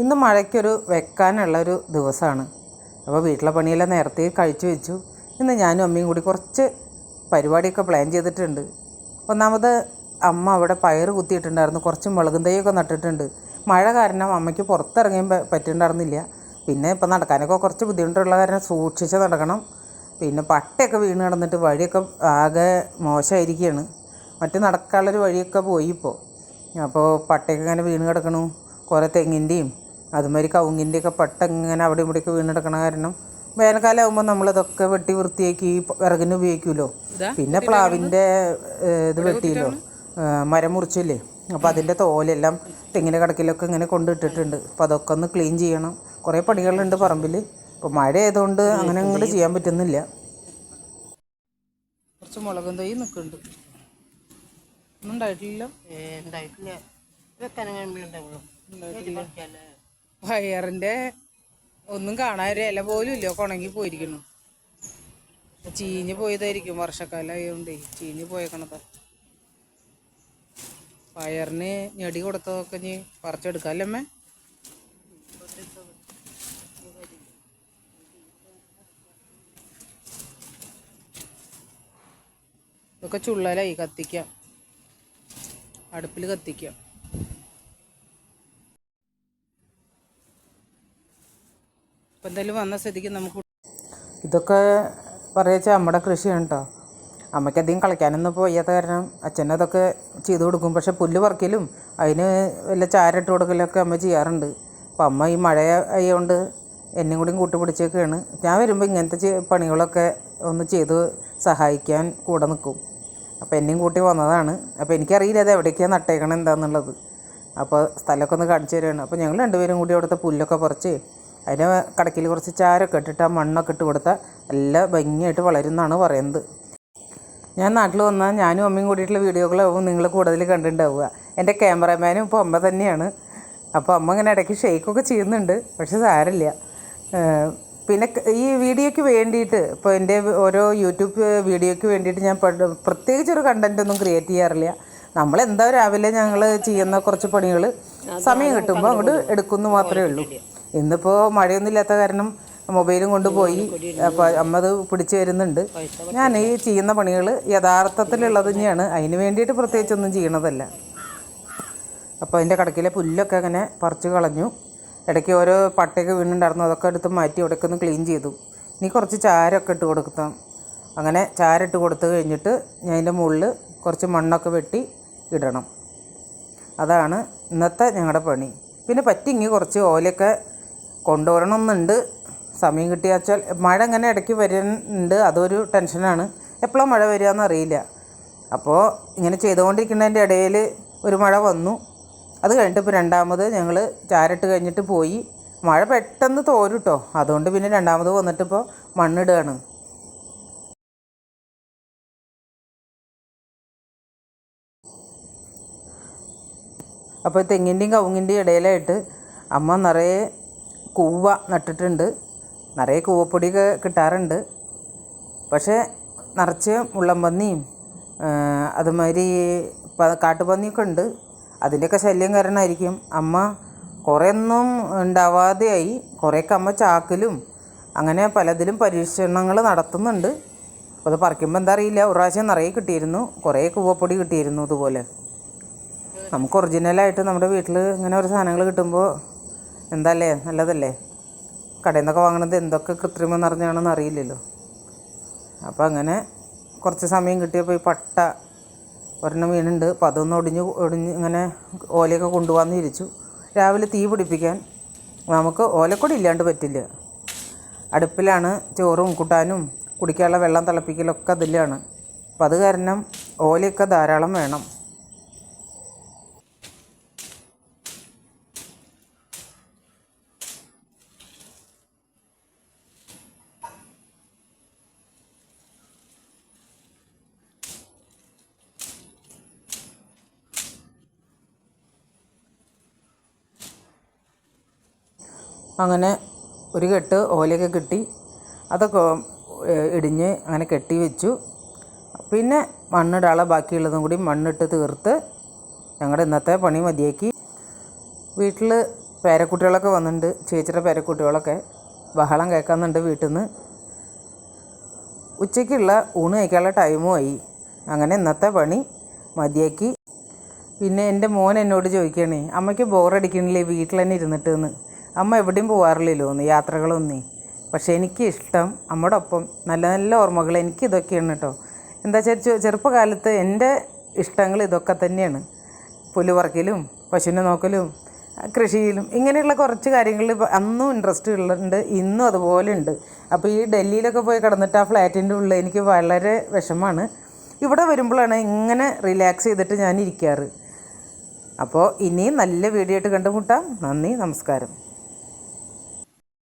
ഇന്ന് മഴയ്ക്കൊരു വെക്കാനുള്ളൊരു ദിവസമാണ്. അപ്പോൾ വീട്ടിലെ പണിയെല്ലാം നേരത്തെ കഴിച്ചു വെച്ചു. ഇന്ന് ഞാനും അമ്മയും കൂടി കുറച്ച് പരിപാടിയൊക്കെ പ്ലാൻ ചെയ്തിട്ടുണ്ട്. ഒന്നാമത് അമ്മ അവിടെ പയർ കുത്തിയിട്ടുണ്ടായിരുന്നു. കുറച്ച് മുളകും തൈയൊക്കെ നട്ടിട്ടുണ്ട്. മഴ കാരണം അമ്മയ്ക്ക് പുറത്തിറങ്ങിയും പറ്റുന്നുണ്ടായിരുന്നില്ല പിന്നെ ഇപ്പം നടക്കാനൊക്കെ കുറച്ച് ബുദ്ധിമുട്ടുള്ള കാരണം സൂക്ഷിച്ച് നടക്കണം. പിന്നെ പട്ടയൊക്കെ വീണ് കിടന്നിട്ട് വഴിയൊക്കെ ആകെ മോശമായിരിക്കുകയാണ്. മറ്റ് നടക്കാനുള്ളൊരു വഴിയൊക്കെ പോയി ഇപ്പോൾ. അപ്പോൾ പട്ടയൊക്കെ ഇങ്ങനെ വീണ് കിടക്കണു? കുറേ തെങ്ങിന്റെയും അതുമാതിരി കവുങ്ങിന്റെയൊക്കെ പട്ട ഇങ്ങനെ അവിടെ ഇവിടെയൊക്കെ വീണെടുക്കണ കാരണം വേനൽക്കാലം ആകുമ്പോൾ നമ്മളിതൊക്കെ വെട്ടി വൃത്തിയാക്കി വിറകിന് ഉപയോഗിക്കുമല്ലോ പിന്നെ പ്ലാവിന്റെ ഇത് വെട്ടിയല്ലോ? മരം മുറിച്ചില്ലേ? അപ്പോൾ അതിന്റെ തോലെല്ലാം തെങ്ങിന്റെ കടക്കിലൊക്കെ ഇങ്ങനെ കൊണ്ടിട്ടിട്ടുണ്ട്. അപ്പോൾ അതൊക്കെ ഒന്ന് ക്ലീൻ ചെയ്യണം. കുറേ പണികളുണ്ട് പറമ്പിൽ ഇപ്പോൾ മഴ ആയതുകൊണ്ട് അങ്ങനെ അങ്ങോട്ട് ചെയ്യാൻ പറ്റുന്നില്ല. കുറച്ച് മുളകും തൈ നിൽക്കുന്നുണ്ട്. ഒന്നും ഉണ്ടായിട്ടില്ലല്ലോ? ഉണ്ടായിട്ടില്ല. വെക്കാൻ കഴിയുമ്പോഴുണ്ടാവുള്ളൂ പയറിന്റെ ഒന്നും കാണാൻ ഒരു ഇല പോലും ഇല്ല. കുണങ്ങി പോയിരിക്കുന്നു. ചീഞ്ഞ് പോയതായിരിക്കും വർഷക്കാലം ആയതുകൊണ്ടേ ചീഞ്ഞ് പോയേക്കണത്. പയറിന് ഞെടി കൊടുത്തതൊക്കെ ഇനി പറിച്ചെടുക്കാമല്ലേ ഇതൊക്കെ ചുള്ളലായി കത്തിക്കാം. അടുപ്പിൽ കത്തിക്കാം. എന്തായാലും വന്ന സ്ഥിതിക്ക് നമുക്ക് ഇതൊക്കെ പറയച്ച നമ്മുടെ കൃഷിയാണ് അമ്മയ്ക്ക് അധികം കളിക്കാനൊന്നും പോയാത്ത കാരണം അച്ഛൻ അതൊക്കെ ചെയ്തു കൊടുക്കും. പക്ഷെ പുല്ല് പറിക്കലും അതിന് വല്ല ചാരട്ട് കൊടുക്കലൊക്കെ അമ്മ ചെയ്യാറുണ്ട്. അപ്പം അമ്മ ഈ മഴ ആയതുകൊണ്ട് എന്നും കൂടിയും കൂട്ടുപിടിച്ചൊക്കെയാണ് ഞാൻ വരുമ്പോൾ ഇങ്ങനത്തെ പണികളൊക്കെ ഒന്ന് ചെയ്ത് സഹായിക്കാൻ കൂടെ നിൽക്കും അപ്പോൾ എന്നെയും കൂട്ടി വന്നതാണ്. അപ്പോൾ എനിക്കറിയില്ല അത് എവിടേക്കാണ് നട്ടേക്കണം എന്താണെന്നുള്ളത് അപ്പോൾ സ്ഥലമൊക്കെ ഒന്ന് കാണിച്ചു തരുകയാണ് അപ്പോൾ ഞങ്ങൾ രണ്ടുപേരും കൂടി അവിടുത്തെ പുല്ലൊക്കെ പറിച്ച് അതിന് കടക്കിൽ കുറച്ച് ചാരമൊക്കെ ഇട്ടിട്ട് ആ മണ്ണൊക്കെ ഇട്ട് കൊടുത്താൽ നല്ല ഭംഗിയായിട്ട് വളരുന്നതാണ് പറയുന്നത്. ഞാൻ നാട്ടിൽ വന്നാൽ ഞാനും അമ്മയും കൂടിയിട്ടുള്ള വീഡിയോകളാവും നിങ്ങൾ കൂടുതൽ കണ്ടിട്ടുണ്ടാവുക എന്റെ ക്യാമറമാനും ഇപ്പോൾ അമ്മ തന്നെയാണ്. അപ്പോൾ അമ്മ ഇങ്ങനെ ഇടയ്ക്ക് ഷെയ്ക്കൊക്കെ ചെയ്യുന്നുണ്ട് പക്ഷെ സാരമില്ല. പിന്നെ ഈ വീഡിയോയ്ക്ക് വേണ്ടിയിട്ട് ഇപ്പോൾ എന്റെ ഓരോ യൂട്യൂബ് വീഡിയോയ്ക്ക് വേണ്ടിയിട്ട് ഞാൻ പ്രത്യേകിച്ച് ഒരു കണ്ടന്റ് ഒന്നും ക്രിയേറ്റ് ചെയ്യാറില്ല. നമ്മൾ എന്താ രാവിലെ ഞങ്ങൾ ചെയ്യുന്ന കുറച്ച് പണികൾ സമയം കിട്ടുമ്പോൾ അങ്ങോട്ട് എടുക്കുന്നു മാത്രമേ ഉള്ളൂ. ഇന്നിപ്പോൾ മഴയൊന്നും ഇല്ലാത്ത കാരണം മൊബൈലും കൊണ്ടുപോയി. അപ്പോൾ അമ്മ അത് പിടിച്ചു വരുന്നുണ്ട്. ഞാൻ ഈ ചെയ്യുന്ന പണികൾ യഥാർത്ഥത്തിലുള്ളത് തന്നെയാണ്. അതിന് വേണ്ടിയിട്ട് പ്രത്യേകിച്ചൊന്നും ചെയ്യണതല്ല. അപ്പോൾ അതിന്റെ കടക്കിലെ പുല്ലൊക്കെ അങ്ങനെ പറിച്ചു കളഞ്ഞു. ഇടയ്ക്ക് ഓരോ പട്ടയൊക്കെ വീണുണ്ടായിരുന്നു. അതൊക്കെ എടുത്ത് മാറ്റി അവിടെയൊക്കെ ഒന്ന് ക്ലീൻ ചെയ്തു. ഇനി കുറച്ച് ചാരമൊക്കെ ഇട്ട് കൊടുക്കാം. അങ്ങനെ ചാരിട്ട് കൊടുത്ത് കഴിഞ്ഞിട്ട് ഞാൻ അതിന്റെ മുകളിൽ കുറച്ച് മണ്ണൊക്കെ വെട്ടി ഇടണം. അതാണ് ഇന്നത്തെ ഞങ്ങളുടെ പണി. പിന്നെ പറ്റിങ്ങി കുറച്ച് ഓലയൊക്കെ കൊണ്ടുവരണമെന്നുണ്ട്. സമയം കിട്ടിയാച്ചാൽ മഴ ഇങ്ങനെ ഇടയ്ക്ക് വരുന്നുണ്ട്. അതൊരു ടെൻഷനാണ്. എപ്പോഴാണ് മഴ വരിക എന്നറിയില്ല അപ്പോൾ ഇങ്ങനെ ചെയ്തുകൊണ്ടിരിക്കുന്നതിന്റെ ഇടയിൽ ഒരു മഴ വന്നു. അത് കഴിഞ്ഞിട്ട് ഇപ്പോൾ രണ്ടാമത് ഞങ്ങൾ ചാരട്ട് കഴിഞ്ഞിട്ട് പോയി. മഴ പെട്ടെന്ന് തോരും കേട്ടോ അതുകൊണ്ട് പിന്നെ രണ്ടാമത് വന്നിട്ടിപ്പോൾ മണ്ണിടുകയാണ്. അപ്പോൾ തെങ്ങിന്റെയും കവുങ്ങിന്റെയും ഇടയിലായിട്ട് അമ്മ നിറയെ കൂവ നട്ടിട്ടുണ്ട്. നിറയെ കൂവപ്പൊടിയൊക്കെ കിട്ടാറുണ്ട്. പക്ഷേ നിറച്ച് ആ, അതുമാതിരി കാട്ടുപന്നിയൊക്കെ ഉണ്ട്. അതിന്റെയൊക്കെ ശല്യം കാരണമായിരിക്കും. അമ്മ കുറേയൊന്നും ഉണ്ടാവാതെയായി കുറേയൊക്കെ അമ്മ ചാക്കിലും അങ്ങനെ പലതിലും പരീക്ഷണങ്ങൾ നടത്തുന്നുണ്ട്. അപ്പോൾ അത് പറിക്കുമ്പോൾ എന്താ അറിയില്ല. ഒരു പ്രാവശ്യം നിറയെ കിട്ടിയിരുന്നു. കുറേ കൂവപ്പൊടി കിട്ടിയിരുന്നു ഇതുപോലെ. നമുക്ക് ഒറിജിനലായിട്ട് നമ്മുടെ വീട്ടിൽ ഇങ്ങനെ ഒരു സാധനങ്ങൾ കിട്ടുമ്പോൾ എന്തല്ലേ? നല്ലതല്ലേ? കടയിൽ നിന്നൊക്കെ വാങ്ങണത് എന്തൊക്കെ കൃത്രിമം നിറഞ്ഞാണെന്ന് അറിയില്ലല്ലോ. അപ്പോൾ അങ്ങനെ കുറച്ച് സമയം കിട്ടിയപ്പോൾ ഈ പട്ട ഒരെണ്ണം വീണുണ്ട്. അപ്പോൾ അതൊന്ന് ഒടിഞ്ഞ് ഒടിഞ്ഞ് ഇങ്ങനെ ഓലയൊക്കെ കൊണ്ടുപോകാമെന്ന് വിരിച്ചു രാവിലെ തീ പിടിപ്പിക്കാൻ നമുക്ക് ഓലക്കൊടി ഇല്ലാണ്ട് പറ്റില്ല. അടുപ്പിലാണ് ചോറും കൂട്ടാനും കുടിക്കാനുള്ള വെള്ളം തിളപ്പിക്കലൊക്കെ അതിലാണ് അപ്പം അത് കാരണം ഓലയൊക്കെ ധാരാളം വേണം. അങ്ങനെ ഒരു കെട്ട് ഓലയൊക്കെ കിട്ടി. അതൊക്കെ ഇടിഞ്ഞ് അങ്ങനെ കെട്ടി വെച്ചു. പിന്നെ മണ്ണിടാള ബാക്കിയുള്ളതും കൂടി മണ്ണിട്ട് തീർത്ത് ഞങ്ങളുടെ ഇന്നത്തെ പണി മതിയാക്കി. വീട്ടിൽ പേരക്കുട്ടികളൊക്കെ വന്നിട്ടുണ്ട് ചേച്ചിയുടെ പേരക്കുട്ടികളൊക്കെ. ബഹളം കേൾക്കുന്നുണ്ട് വീട്ടിൽ നിന്ന് ഉച്ചയ്ക്കുള്ള ഊണ് കഴിക്കാനുള്ള ടൈമും ആയി. അങ്ങനെ ഇന്നത്തെ പണി മതിയാക്കി. പിന്നെ എന്റെ മോൻ എന്നോട് ചോദിക്കണേ അമ്മയ്ക്ക് ബോറടിക്കണില്ലേ വീട്ടിൽ തന്നെ ഇരുന്നിട്ട് എന്ന് അമ്മ എവിടെയും പോകാറില്ലല്ലോ ഒന്ന് യാത്രകളൊന്നേ. പക്ഷേ എനിക്ക് ഇഷ്ടം അമ്മയുടെ ഒപ്പം നല്ല നല്ല ഓർമ്മകൾ എനിക്ക് ഇതൊക്കെയാണ് കേട്ടോ. എന്താ വെച്ചാൽ ചെറുപ്പകാലത്ത് എന്റെ ഇഷ്ടങ്ങൾ ഇതൊക്കെ തന്നെയാണ്. പുല്ല് പശുവിനെ നോക്കലും കൃഷിയിലും ഇങ്ങനെയുള്ള കുറച്ച് കാര്യങ്ങളിൽ അന്നും ഇൻട്രസ്റ്റ് ഉള്ളുണ്ട് ഇന്നും അതുപോലെ ഉണ്ട്. അപ്പോൾ ഈ ഡൽഹിയിലൊക്കെ പോയി കിടന്നിട്ട് ആ ഫ്ലാറ്റിന്റെ ഉള്ളിൽ എനിക്ക് വളരെ വിഷമമാണ്. ഇവിടെ വരുമ്പോഴാണ് ഇങ്ങനെ റിലാക്സ് ചെയ്തിട്ട് ഞാൻ ഇരിക്കാറ് അപ്പോൾ ഇനിയും നല്ല വീഡിയോ ആയിട്ട് കണ്ടുമുട്ടാം. നന്ദി നമസ്കാരം.